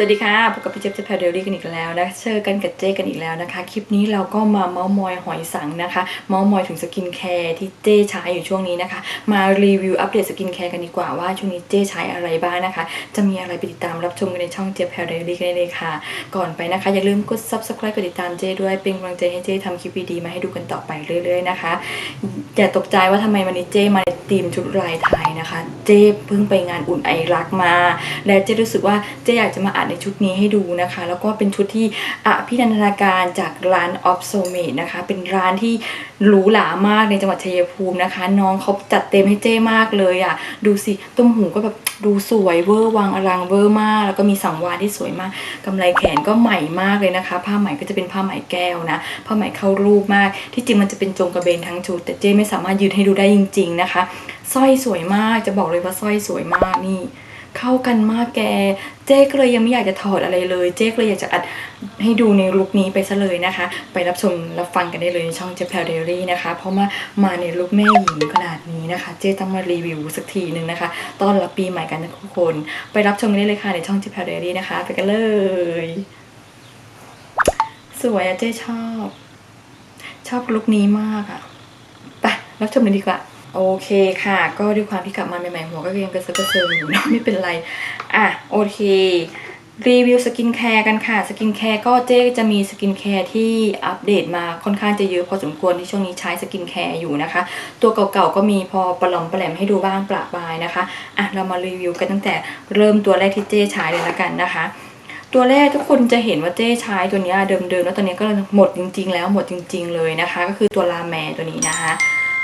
สวัสดีค่ะพบกับพี่เจ๊เจแพลเดลี่กันอีกแล้วนะเจอกันกับเจกันอีกแล้วนะคะ คลิปนี้เราก็มาเมาส์มอยหอยสังนะคะ เมาส์มอยถึงสกินแคร์ที่เจใช้อยู่ช่วงนี้นะคะ มารีวิวอัปเดตสกินแคร์กันดีกว่าว่าช่วงนี้เจใช้อะไรบ้างนะคะ จะมีอะไรไปติดตามรับชมกันในช่องเจแพลเดลี่กันเลยค่ะ ก่อนไปนะคะ อย่าลืมกด subscribe กดติดตามเจด้วยเป็นกำลังใจให้เจทำคลิปดีๆมาให้ดูกันต่อไปเรื่อย ๆนะคะ อย่าตกใจว่าทำไมวันนี้เจมาในธีมชุดลายไทยนะคะ เจเพิ่งไปงานอุ่นไอรักมา และเจรู้สึกว่าเจอยากจะมาอ่านในชุดนี้ให้ดูนะคะ แล้วก็เป็นชุดที่อภินันทนาการจากร้าน of s o m a t e นะคะ เป็นร้านที่หรูหรามากในจังหวัดชัยภูมินะคะ น้องเขาจัดเต็มให้เจ้มากเลยอะ ดูสิต้มหูก็แบบดูสวยเวอร์วางอลังเวอร์มาก แล้วก็มีสังวาลที่สวยมากกำไรแขนก็ใหม่มากเลยนะคะ ผ้าไหมก็จะเป็นผ้าไหมแก้วนะผ้าไหมเข้ารูปมาก ที่จริงมันจะเป็นจงกระเบนทั้งชุด แต่เจ้ไม่สามารถยืนให้ดูได้จริง ๆนะคะสร้อยสวยมากจะบอกเลยว่าสร้อยสวยมากนี่ เข้ากันมากแก เจ๊ก็เลยยังไม่อยากจะถอดอะไรเลย เจ๊ก็เลยอยากจะอัดให้ดูในลุคนี้ไปซะเลยนะคะ ไปรับชมรับฟังกันได้เลยในช่องเจ๊แพลเดลี่นะคะ เพราะมามาในลุคแม่หญิงขนาดนี้นะคะ เจ๊ต้องมารีวิวสักทีหนึ่งนะคะ ต้อนรับปีใหม่กันนะทุกคน ไปรับชมกันได้เลยค่ะในช่องเจ๊แพลเดลี่นะคะ ไปกันเลย สวยอะเจ๊ชอบ ชอบลุคนี้มากอะไปรับชมกันดีกว่า โอเคค่ะ ก็ด้วยความที่กลับมาใหม่ๆหัวก็ยังกระเซาะกระเซิงอยู่นอะไม่เป็นไร อะโอเครีวิวสกินแคร์กันค่ะ สกินแคร์ก็เจ๊จะมีสกินแคร์ที่อัปเดตมาค่อนข้างจะเยอะพอสมควรที่ช่วงนี้ใช้สกินแคร์อยู่นะคะ ตัวเก่าๆก็มีพอปลอมปแหลมให้ดูบ้างประบายนะคะอะเรามารีวิวกันตั้งแต่เริ่มตัวแรกที่เจ๊ใช้เลยละกันนะคะ ตัวแรกทุกคนจะเห็นว่าเจ๊ใช้ตัวนี้เดิมๆแล้วตัวเนี้ก็หมดจริง ๆ แล้วหมดจริง ๆ เลยนะคะ ก็คือตัวลาแมตัวนี้นะคะ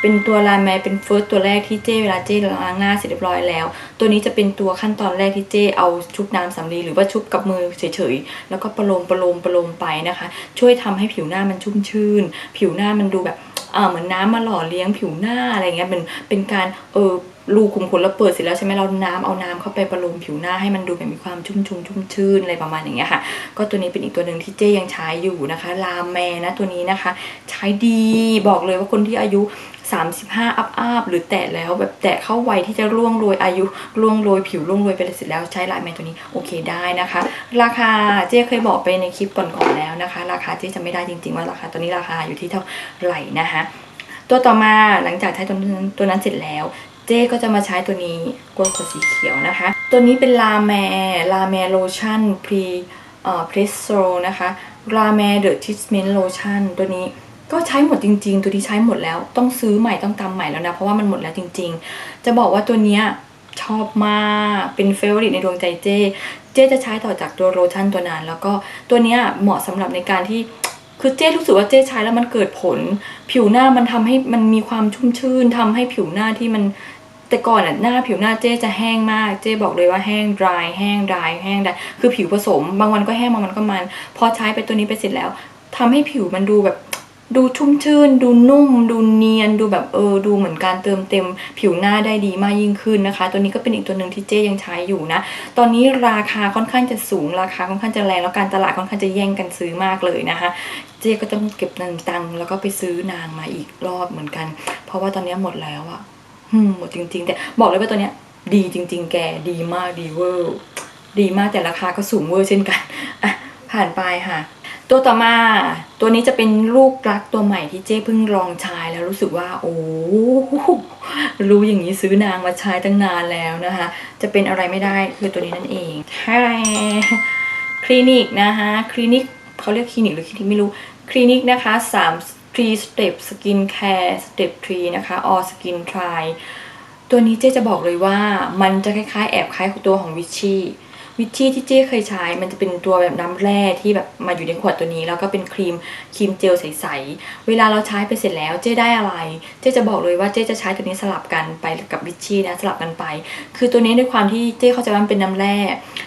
เป็นตัวลาแมเป็นเฟิร์สตัวแรกที่เจ้เวลาเจ้ล้างหน้าเสร็จเรียบร้อยแล้ว ตัวนี้จะเป็นตัวขั้นตอนแรกที่เจ้เอาชุบน้ำสำลีหรือว่าชุบกับมือเฉยๆ แล้วก็ประโลมประโลมประโลมไปนะคะ ช่วยทำให้ผิวหน้ามันชุ่มชื่น ผิวหน้ามันดูแบบเออเหมือนน้ำมาหล่อเลี้ยงผิวหน้าอะไรเงี้ยเป็นเป็นการเออ รูขุมขนเราเปิดเสร็จแล้วใช่ไหมเราน้ำเอาน้ำเข้าไปประโลมผิวหน้าให้มันดูแบบมีความชุ่มชุ่มชุ่มชื่นอะไรประมาณอย่างเงี้ยค่ะ ก็ตัวนี้เป็นอีกตัวหนึ่งที่เจ้ยังใช้อยู่นะคะลาแมนะตัวนี้นะคะ ใช้ดีบอกเลยว่าคนที่อายุ 35 อัพอัพหรือแตะแล้วแบบแตะเข้าวัยที่จะร่วงโรยอายุร่วงโรยผิวร่วงโรยไปเลยเสร็จแล้วใช้ลายแมนตัวนี้โอเคได้นะคะ ราคาเจ๊เคยบอกไปในคลิปก่อนๆแล้วนะคะ ราคาเจ๊จะไม่ได้จริงๆว่าราคาตัวนี้ราคาอยู่ที่เท่าไหร่นะคะตัวต่อมาหลังจากใช้ตัวนั้นตัวนั้นเสร็จแล้ว เจ๊ก็จะมาใช้ตัวนี้กลวขวดสีเขียวนะคะ ตัวนี้เป็นลาแมลาแมโลชั่นพรีเอ่อพรีโซนะคะลาแมเดอะทิสเมนต์โลชั่นตัวนี้ก็ใช้หมดจริง ๆ ตัวที่ใช้หมดแล้วต้องซื้อใหม่ต้องตามใหม่แล้วนะ เพราะว่ามันหมดแล้วจริง ๆ จะบอกว่าตัวเนี้ยชอบมากเป็นเฟเวอร์ิตในดวงใจเจเจจะใช้ต่อจากตัวโลชั่นตัวนั้น แล้วก็ตัวเนี้ยเหมาะสำหรับในการที่คือเจ้รู้สึกว่าเจ้ใช้แล้วมันเกิดผล ผิวหน้ามันทำให้มันมีความชุ่มชื่นทำให้ผิวหน้าที่มัน แต่ก่อนอะหน้าผิวหน้าเจ้จะแห้งมาก เจ้บอกเลยว่าแห้ง dry แห้ง dry แห้ง dry คือผิวผสม บางวันก็แห้งบางวันก็มัน พอใช้ไปตัวนี้ไปเสร็จแล้วทำให้ผิวมันดูแบบดูชุ่มชื่น ดูนุ่ม ดูเนียน ดูแบบเออ ดูเหมือนการเติมเต็มผิวหน้าได้ดีมากยิ่งขึ้นนะคะ ตัวนี้ก็เป็นอีกตัวหนึ่งที่เจ๊ยังใช้อยู่นะ ตอนนี้ราคาค่อนข้างจะสูง ราคาค่อนข้างจะแรง แล้วการตลาดค่อนข้างจะแย่งกันซื้อมากเลยนะคะ เจ๊ก็ต้องเก็บเงินตังค์แล้วก็ไปซื้อนางมาอีกรอบเหมือนกัน เพราะว่าตอนนี้หมดแล้วอะ หืมดจริง ๆ แต่บอกเลยว่าตัวเนี้ย ดีจริง ๆ แกดีมากดีเวอร์ดีมากแต่ราคาก็สูงเวอร์เช่นกันอะผ่านไปค่ะ ตัวต่อมา ตัวนี้จะเป็นลูกรักตัวใหม่ที่เจ้เพิ่งลองใช้แล้วรู้สึกว่า โอ้รู้อย่างนี้ซื้อนางมาใช้ตั้งนานแล้วนะคะ จะเป็นอะไรไม่ได้คือตัวนี้นั่นเองแท้คลินิกนะคะคลินิกเขาเรียกคลินิกหรือคลินิกไม่รู้คลินิกนะคะ3 3 step skin care step 3 นะคะ all skin try ตัวนี้เจ๊จะบอกเลยว่ามันจะคล้ายๆ แอบคล้ายตัวของวิชชี่ วิชชี่ที่เจ๊เคยใช้ มันจะเป็นตัวแบบน้ำแร่ที่แบบมาอยู่ในขวดตัวนี้ แล้วก็เป็นครีมครีมเจลใสๆ เวลาเราใช้ไปเสร็จแล้วเจ๊ได้อะไร เจ๊จะบอกเลยว่าเจ๊จะใช้ตัวนี้สลับกันไปกับวิชชี่นะสลับกันไป คือตัวนี้ด้วยความที่เจ๊เข้าใจว่ามันเป็นน้ำแร่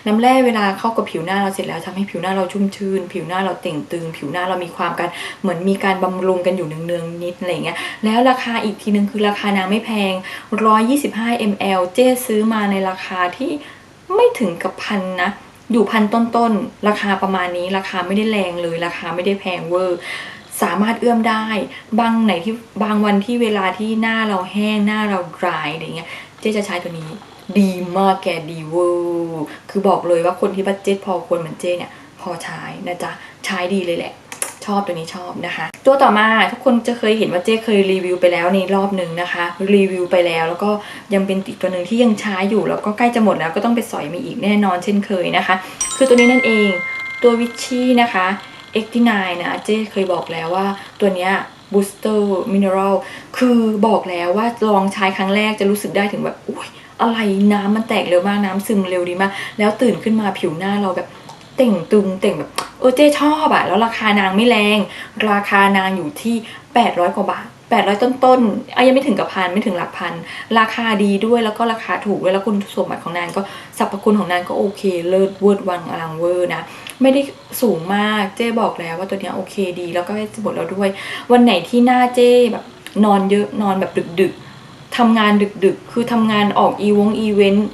น้ำแร่เวลาเข้ากับผิวหน้าเราเสร็จแล้วทำให้ผิวหน้าเราชุ่มชื่น ผิวหน้าเราเต่งตึง ผิวหน้าเรามีความกันเหมือนมีการบำรุงกันอยู่เนืองๆนิดอะไรเงี้ย แล้วราคาอีกทีนึงคือราคานางไม่แพง 125 ml เจ๊ซื้อมาในราคาที่ ไม่ถึงกับพันนะ อยู่พันต้นๆ ราคาประมาณนี้ราคาไม่ได้แรงเลยราคาไม่ได้แพงเวอร์สามารถเอื้อมได้ บางไหนที่บางวันที่เวลาที่หน้าเราแห้งหน้าเรา dry อะไรเงี้ยเจ๊จะใช้ตัวนี้ ดีมากแกดีเวอร์คือบอกเลยว่าคนที่บัดเจ็ตพอควรเหมือนเจ๊เนี่ยพอใช้นะจ๊ะใช้ดีเลยแหละ ชอบตัวนี้ชอบนะคะ ตัวต่อมาทุกคนจะเคยเห็นว่าเจ๊เคยรีวิวไปแล้วในรอบหนึ่งนะคะ รีวิวไปแล้ว แล้วก็ยังเป็นอีกตัวหนึ่งที่ยังใช้อยู่แล้วก็ใกล้จะหมดแล้วก็ต้องไปสอยมีอีกแน่นอนเช่นเคยนะคะ คือตัวนี้นั่นเองตัววิชชี่นะคะ X9 นะเจ๊เคยบอกแล้วว่าตัวเนี้ย Booster Mineral คือบอกแล้วว่าลองใช้ครั้งแรกจะรู้สึกได้ถึงแบบอุ้ยอะไรน้ำมันแตกเร็วมากน้ำซึมเร็วดีมาก แล้วตื่นขึ้นมาผิวหน้าเราแบบเต่งตึงเต่งแบบ ออเจ๊ชอบอะแล้วราคานางไม่แรง ราคานางอยู่ที่ 800 กว่าบาท 800 ต้นๆอะยังไม่ถึงกับพันไม่ถึงหลักพัน ราคาดีด้วยแล้วก็ราคาถูกด้วยแล้วคุณสมบัติของนางก็สรรพคุณของนางก็โอเค เลิศเวิร์ดวังอลังเวอร์นะ ไม่ได้สูงมากเจ๊บอกแล้วว่าตัวเนี้ยโอเคดี แล้วก็จะหมดแล้วด้วย วันไหนที่หน้าเจ๊แบบนอนเยอะนอนแบบดึกๆ ทำงานดึกๆ คือทำงานออกอีวงอีเวนต์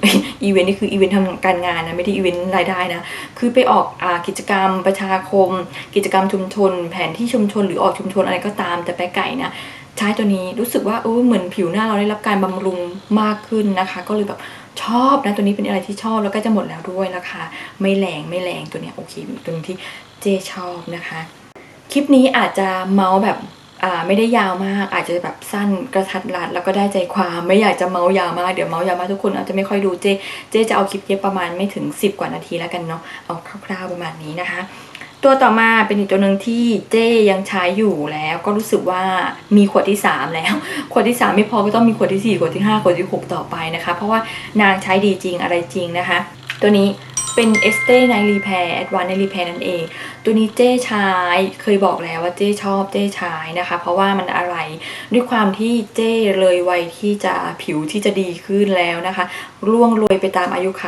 อีเวนต์นี่คืออีเวนต์ทำการงานนะไม่ได้อีเวนต์รายได้นะ คือไปออกอกิจกรรมประชาคม กิจกรรมชุมชน แผนที่ชุมชนหรือออกชุมชนอะไรก็ตาม แต่ไปไก่นะใช้ตัวนี้รู้สึกว่าเออเหมือนผิวหน้าเราได้รับการบำรุงมากขึ้นนะคะ ก็เลยแบบชอบนะตัวนี้เป็นอะไรที่ชอบแล้วก็จะหมดแล้วด้วยนะคะไม่แรงไม่แรงตัวเนี้ยโอเคตัวนึงที่เจชอบนะคะ คลิปนี้อาจจะเมาส์แบบ ไม่ได้ยาวมากอาจจะแบบสั้นกระทัดรัดแล้วก็ได้ใจความไม่อยากจะเมาส์ยาวมากเดี๋ยวเมาส์ยาวมากทุกคนอาจจะไม่ค่อยดูเจเจจะเอาคลิปเย็บประมาณไม่ถึง 10 กว่านาทีแล้วกันเนาะเอาคร่าวๆประมาณนี้นะคะ ตัวต่อมาเป็นอีกตัวหนึ่งที่เจ้ยังใช้อยู่แล้วก็รู้สึกว่ามีขวดที่ 3 แล้ว ขวดที่ 3 ไม่พอก็ต้องมีขวดที่ 4 ขวดที่ 5 ขวดที่ 6 ต่อไปนะคะ เพราะว่านางใช้ดีจริงอะไรจริงนะคะ ตัวนี้ เป็น e s t e Night Repair Advanced Night Repair นั่นเอง ตัวนี้เจ้ใช้เคยบอกแล้วว่าเจ้ชอบเจ้ใช้นะคะ เพราะว่ามันอะไรด้วยความที่เจ้เลยวัยที่จะผิวที่จะดีขึ้นแล้วนะคะ ร่วงโรยไปตามอายุไข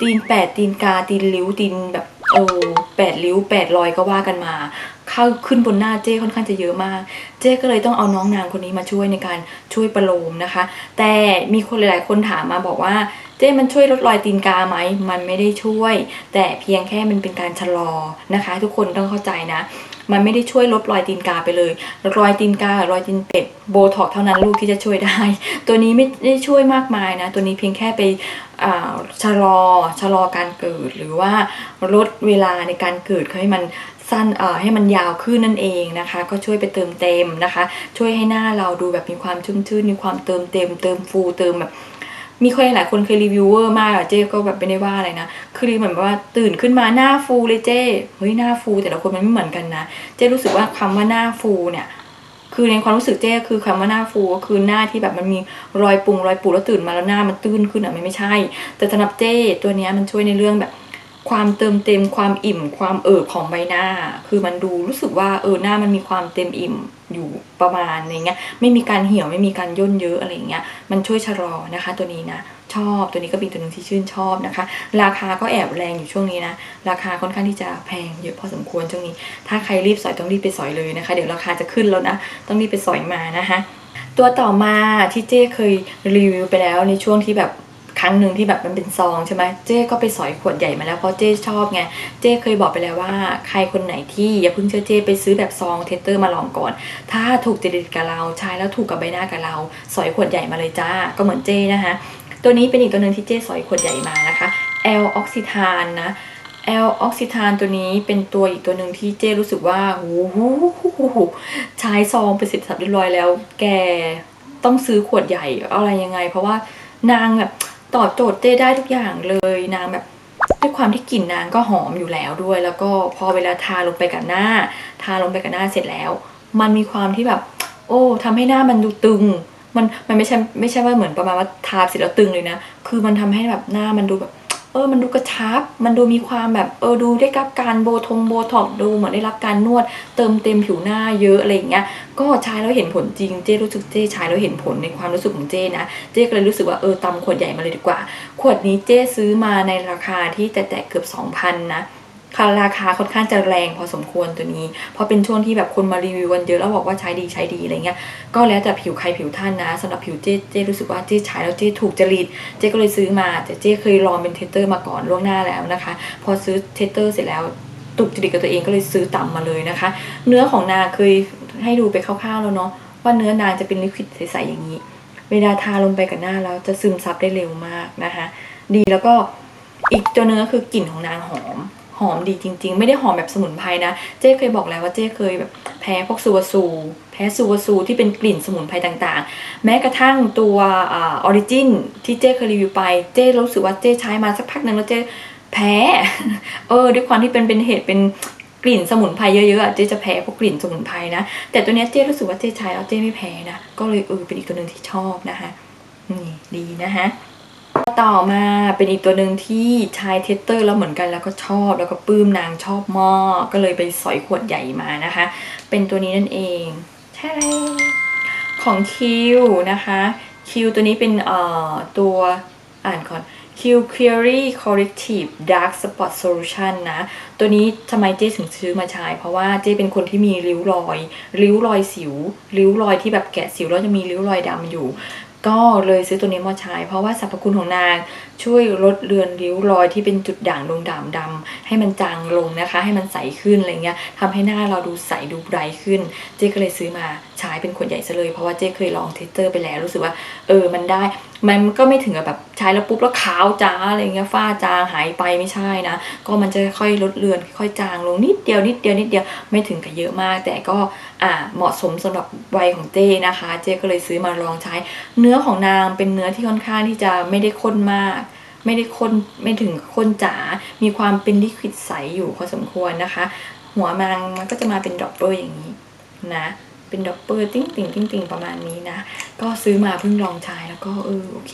ตีนแปดตีนกาตีนริ้วตีนแบบเออแปดริ้วแปดรอยก็ว่ากันมาเข้าขึ้นบนหน้าเจ้ค่อนข้างจะเยอะมาก เจ้ก็เลยต้องเอาน้องนางคนนี้มาช่วยในการช่วยประโลมนะคะ แต่มีคนหลาย ๆ คนถามมาบอกว่า เจ้มันช่วยลดรอยตีนกาไหม มันไม่ได้ช่วย แต่เพียงแค่มันเป็นการชะลอนะคะ ทุกคนต้องเข้าใจนะ มันไม่ได้ช่วยลดรอยตีนกาไปเลย รอยตีนการอยตีนเป็ดโบท็อกเท่านั้นลูกที่จะช่วยได้ ตัวนี้ไม่ได้ช่วยมากมายนะ ตัวนี้เพียงแค่ไปชะลอชะลอการเกิดหรือว่าลดเวลาในการเกิดให้มันสั้นให้มันยาวขึ้นนั่นเองนะคะ ก็ช่วยไปเติมเต็มนะคะ ช่วยให้หน้าเราดูแบบมีความชุ่มชื่นมีความเติมเต็ม เติมฟูเติมแบบ มีใครหลายคนเคยรีวิวเวอร์มากอะเจ๊ก็แบบไม่ได้ว่าอะไรนะ คือเหมือนว่าตื่นขึ้นมาหน้าฟูเลยเจ๊เฮ้ยหน้าฟู แต่ละคนมันไม่เหมือนกันนะ เจ๊รู้สึกว่าคำว่าหน้าฟูเนี่ย คือในความรู้สึกเจ๊คือคำว่าหน้าฟูก็คือหน้าที่แบบมันมีรอยปุงรอยปูแล้วตื่นมาแล้วหน้ามันตื้นขึ้นอะมันไม่ใช่ แต่สำหรับเจ๊ตัวเนี้ยมันช่วยในเรื่องแบบ ความเติมเต็มความอิ่ม ความเอิบของใบหน้า คือมันดูรู้สึกว่าเออหน้ามันมีความเต็มอิ่มอยู่ประมาณอย่างเงี้ยไม่มีการเหี่ยวไม่มีการย่นเยอะอะไรอย่างเงี้ยมันช่วยชะลอนะคะ ตัวนี้นะชอบตัวนี้ก็เป็นตัวหนึ่งที่ชื่นชอบนะคะ ราคาก็แอบแรงอยู่ช่วงนี้นะ ราคาค่อนข้างที่จะแพงเยอะพอสมควรช่วงนี้ ถ้าใครรีบสอยต้องรีบไปสอยเลยนะคะ เดี๋ยวราคาจะขึ้นแล้วนะ ต้องรีบไปสอยมานะคะ ตัวต่อมาที่เจ้เคยรีวิวไปแล้วในช่วงที่แบบ ครั้งหนึ่งที่แบบมันเป็นซองใช่ไหมเจ้ก็ไปสอยขวดใหญ่มาแล้วเพราะเจ้ชอบไงเจ้เคยบอกไปแล้วว่า ใครคนไหนที่อย่าเพิ่งเชื่อเจ้ไปซื้อแบบซองเทสเตอร์มาลองก่อน ถ้าถูกจริตกับเราใช้แล้วถูกกับใบหน้ากับเรา สอยขวดใหญ่มาเลยจ้าก็เหมือนเจ้นะคะตัวนี้เป็นอีกตัวหนึ่งที่เจ้สอยขวดใหญ่มานะคะ L อลออกซิทานนะ L อลออกซิทานตัวนี้เป็นตัวอีกตัวหนึ่งที่เจ้รู้สึกว่าโอ้โหใช้ซองไปเสร็จสับเรียบร้อยแล้ว แกต้องซื้อขวดใหญ่อะไรยังไง เพราะว่านางแบบ ตอบโจทย์เต้ได้ทุกอย่างเลยนางแบบด้วยความที่กลิ่นนางก็หอมอยู่แล้วด้วย แล้วก็พอเวลาทาลงไปกับหน้า ทาลงไปกับหน้าเสร็จแล้ว มันมีความที่แบบ โอ้ทำให้หน้ามันดูตึง มันมันไม่ใช่ไม่ใช่ว่าเหมือนประมาณว่าทาเสร็จแล้วตึงเลยนะ คือมันทำให้แบบหน้ามันดูแบบ เออมันดูกระชับ มันดูมีความแบบเออดูได้รับการโบทงโบท็อกดูเหมือนได้รับการนวดเติมเต็มผิวหน้าเยอะอะไรอย่างเงี้ยก็ใช้แล้วเห็นผลจริงเจ้รู้สึกเจ้ใช้แล้วเห็นผลในความรู้สึกของเจ้นะเจ้ก็เลยรู้สึกว่าเออตำขวดใหญ่มาเลยดีกว่า ขวดนี้เจ้ซื้อมาในราคาที่แต่แต่เกือบ 2,000นะ ค่ะราคาค่อนข้างจะแรงพอสมควรตัวนี้ เพราะเป็นช่วงที่แบบคนมารีวิวกันเยอะแล้วบอกว่าใช้ดีใช้ดีอะไรเงี้ย ก็แล้วแต่ผิวใครผิวท่านนะสำหรับผิวเจ๊เจ๊รู้สึกว่าเจ๊ใช้แล้วเจ๊ถูกจริต เจ๊ก็เลยซื้อมา แต่เจ๊เคยลองเป็นเทสเตอร์มาก่อนล่วงหน้าแล้วนะคะ พอซื้อเทสเตอร์เสร็จแล้วถูกจริตกับตัวเองก็เลยซื้อต่ำมาเลยนะคะ เนื้อของนางเคยให้ดูไปคร่าวๆแล้วเนาะว่าเนื้อนางจะเป็นลิควิดใสๆอย่างนี้ เวลาทาลงไปกับหน้าแล้วจะซึมซับได้เร็วมากนะคะ ดีแล้วก็อีกตัวหนึงก็คือกลิ่นของนางหอม หอมดีจริง ๆ ไม่ได้หอมแบบสมุนไพรนะ เจ๊เคยบอกแล้วว่าเจ๊เคยแบบแพ้พวกซูวาซู แพ้ซูวาซูที่เป็นกลิ่นสมุนไพรต่างๆ แม้กระทั่งตัวออริจินที่เจ๊เคยรีวิวไป เจ๊รู้สึกว่าเจ๊ใช้มาสักพักหนึ่งแล้วเจ๊แพ้ เออ ด้วยความที่เป็นเป็นเหตุเป็นกลิ่นสมุนไพรเยอะๆอะเจ๊จะแพ้พวกกลิ่นสมุนไพรนะ แต่ตัวเนี้ยเจ๊รู้สึกว่าเจ๊ใช้แล้วเจ๊ไม่แพ้นะ ก็เลยเออเป็นอีกตัวหนึ่งที่ชอบนะคะ นี่ดีนะคะ ต่อมาเป็นอีกตัวหนึ่งที่ใช้เทสเตอร์แล้วเหมือนกันแล้วก็ชอบแล้วก็ปลื้มนางชอบมากก็เลยไปสอยขวดใหญ่มานะคะ เป็นตัวนี้นั่นเองใช่แล้วของคิวนะคะคิวตัวนี้เป็นเอ่อตัวอ่านก่อน Q Query Corrective Dark Spot Solution นะ ตัวนี้ทำไมเจ๊ถึงซื้อมาใช้ เพราะว่าเจ๊เป็นคนที่มีริ้วรอย ริ้วรอยสิว ริ้วรอยที่แบบแกะสิวแล้วจะมีริ้วรอยดำอยู่ ก็เลยซื้อตัวนี้มาใช้ เพราะว่าสรรพคุณของนางช่วยลดเลือนริ้วรอยที่เป็นจุดด่างดงด่างดำให้มันจางลงนะคะ ให้มันใสขึ้นอะไรเงี้ยทำให้หน้าเราดูใสดูไบรท์ขึ้น เจ๊ก็เลยซื้อมาใช้เป็นขวดใหญ่ซะเลย เพราะว่าเจ๊เคยลองเทสเตอร์ไปแล้วรู้สึกว่าเออมันได้ มันก็ไม่ถึงกับแบบใช้แล้วปุ๊บแล้วขาวจ้าอะไรเงี้ยฝ้าจางหายไปไม่ใช่นะ ก็มันจะค่อยลดเลือนค่อยจางลงนิดเดียวนิดเดียวนิดเดียวไม่ถึงกับเยอะมาก แต่ก็อ่าเหมาะสมสำหรับวัยของเจ้นะคะ เจ้ก็เลยซื้อมาลองใช้ เนื้อของนางเป็นเนื้อที่ค่อนข้างที่จะไม่ได้ข้นมากไม่ได้ข้นไม่ถึงข้นจ๋า มีความเป็นลิควิดใสอยู่พอสมควรนะคะ หัวมันมันก็จะมาเป็นดรอปเปอร์อย่างนี้นะ เป็นดอปเปอร์ติ้งติ่งติ้งติ่งประมาณนี้นะ ก็ซื้อมาเพิ่งลองใช้แล้วก็เออโอเค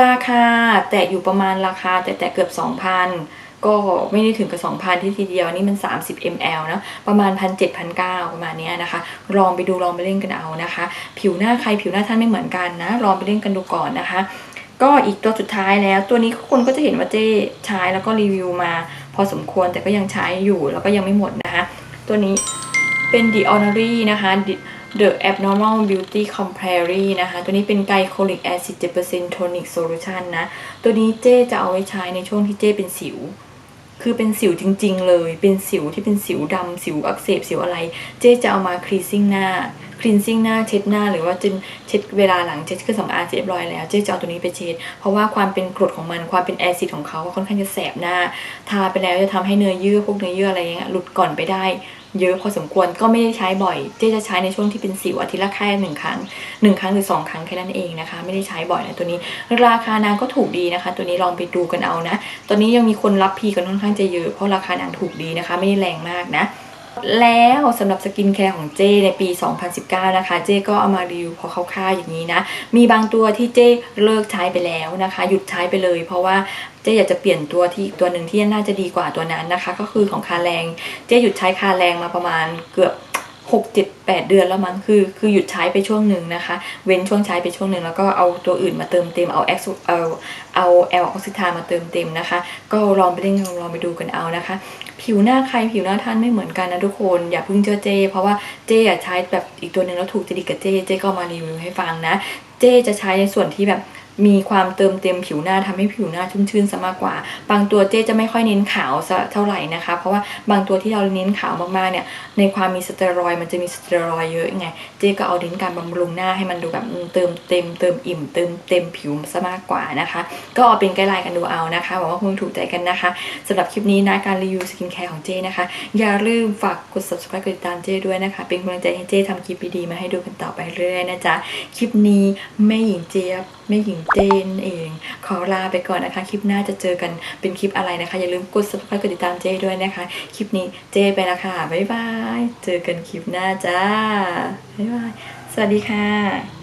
ราคาแต่อยู่ประมาณราคาแต่แต่เกือบ 2,000 ก็ไม่ได้ถึงกับ 2,000 ที่ทีเดียวนี่มัน 30 ml นะประมาณ 1,700 0 9ประมาณเนี้ยนะคะ ลองไปดูลองไปเล่นกันเอานะคะ ผิวหน้าใครผิวหน้าท่านไม่เหมือนกันนะ ลองไปเล่นกันดูก่อนนะคะก็อีกตัวสุดท้ายแล้วตัวนี้คนก็จะเห็นว่าเจ๊ใช้แล้วก็รีวิวมา พอสมควรแต่ก็ยังใช้อยู่แล้วก็ยังไม่หมดนะคะ ตัวนี้ เป็น The Honorary นะคะ The- Abnormal Beauty Complery นะคะ ตัวนี้เป็น Glycolic Acid 7% Tonic Solution นะ ตัวนี้เจ๊จะเอาไว้ใช้ในช่วงที่เจ๊เป็นสิว คือเป็นสิวจริง ๆ เลย เป็นสิวที่เป็นสิวดำสิวอักเสบสิวอะไร เจ๊จะเอามาคลีซิ่งหน้าคลีนซิ่งหน้าเช็ดหน้าหรือว่าจะเช็ดเวลาหลังเช็ดเครื่องสำอางเสร็จเรียบร้อยแล้วเจ๊จะเอาตัวนี้ไปเช็ดเพราะว่าความเป็นกรดของมันความเป็นแอซิดของเขาค่อนข้างจะแสบหน้า ทาไปแล้วจะทำให้เนื้อเยื่อพวกเนื้อเยื่ออะไรเงี้ยหลุดก่อนไปได้ เยอะพอสมควรก็ไม่ได้ใช้บ่อย เจ๊จะใช้ในช่วงที่เป็นสิวอาทิตย์ละแค่หนึ่งครั้งหนึ่งครั้งหรือสองครั้งแค่นั้นเองนะคะ ไม่ได้ใช้บ่อยนะตัวนี้ ราคานางก็ถูกดีนะคะ ตัวนี้ลองไปดูกันเอานะ ตอนนี้ยังมีคนรับพีกันค่อนข้างจะเยอะเพราะราคานางถูกดีนะคะ ไม่ได้แรงมากนะ แล้วสำหรับสกินแคร์ของเจในปี 2019 นะคะ เจก็เอามารีวิวพอคร่าวๆอย่างนี้นะ มีบางตัวที่เจเลิกใช้ไปแล้วนะคะ หยุดใช้ไปเลย เพราะว่าเจอยากจะเปลี่ยนตัวที่ตัวหนึ่งที่น่าจะดีกว่าตัวนั้นนะคะ ก็คือของคาแรง เจหยุดใช้คาแรงมาประมาณเกือบหกเจ็ดแปดเดือนแล้วมั้งคือ คือหยุดใช้ไปช่วงหนึ่งนะคะ เว้นช่วงใช้ไปช่วงหนึ่งแล้วก็เอาตัวอื่นมาเติมเต็มเอาแอคเอาเอาแอลออกซิทามาเติมเต็มนะคะ ก็ลองไปเล่นลองไปดูกันเอานะคะ ผิวหน้าใครผิวหน้าท่านไม่เหมือนกันนะทุกคน อย่าเพิ่งเจอเจ เพราะว่าเจอะใช้แบบอีกตัวหนึ่งแล้วถูกจริตกับเจเจก็มารีวิวให้ฟังนะ เจจะใช้ในส่วนที่แบบ มีความเติมเต็มผิวหน้าทำให้ผิวหน้าชุ่มชื่นซะมากกว่า บางตัวเจ๊จะไม่ค่อยเน้นขาวซะเท่าไหร่นะคะ เพราะว่าบางตัวที่เราเน้นขาวมากๆเนี่ย ในความมีสเตียรอยด์มันจะมีสเตียรอยด์เยอะไง เจ๊ก็เอาเน้นการบำรุงหน้าให้มันดูแบบเติมเต็มเติมอิ่มเติมเต็มผิวซะมากกว่านะคะ ก็เอาเป็นไกด์ไลน์กันดูเอานะคะหวังว่าคงถูกใจกันนะคะสำหรับคลิปนี้นะการรีวิวสกินแคร์ของเจ๊นะคะ อย่าลืมฝากกด subscribe กดติดตามเจ้ด้วยนะคะ เป็นกำลังใจให้เจ้ทำคลิปดีๆมาให้ดูกันต่อไปเรื่อยๆนะจ๊ะ คลิปนี้แม่หญิงเจี๊ยบแม่หญิงจนเอง ขอลาไปก่อนนะคะ คลิปหน้าจะเจอกันเป็นคลิปอะไรนะคะ อย่าลืมกด subscribe กดติดตามเจด้วยนะคะ คลิปนี้เจไปแล้วค่ะ บ๊ายบาย เจอกันคลิปหน้าจ้า บ๊ายบาย สวัสดีค่ะ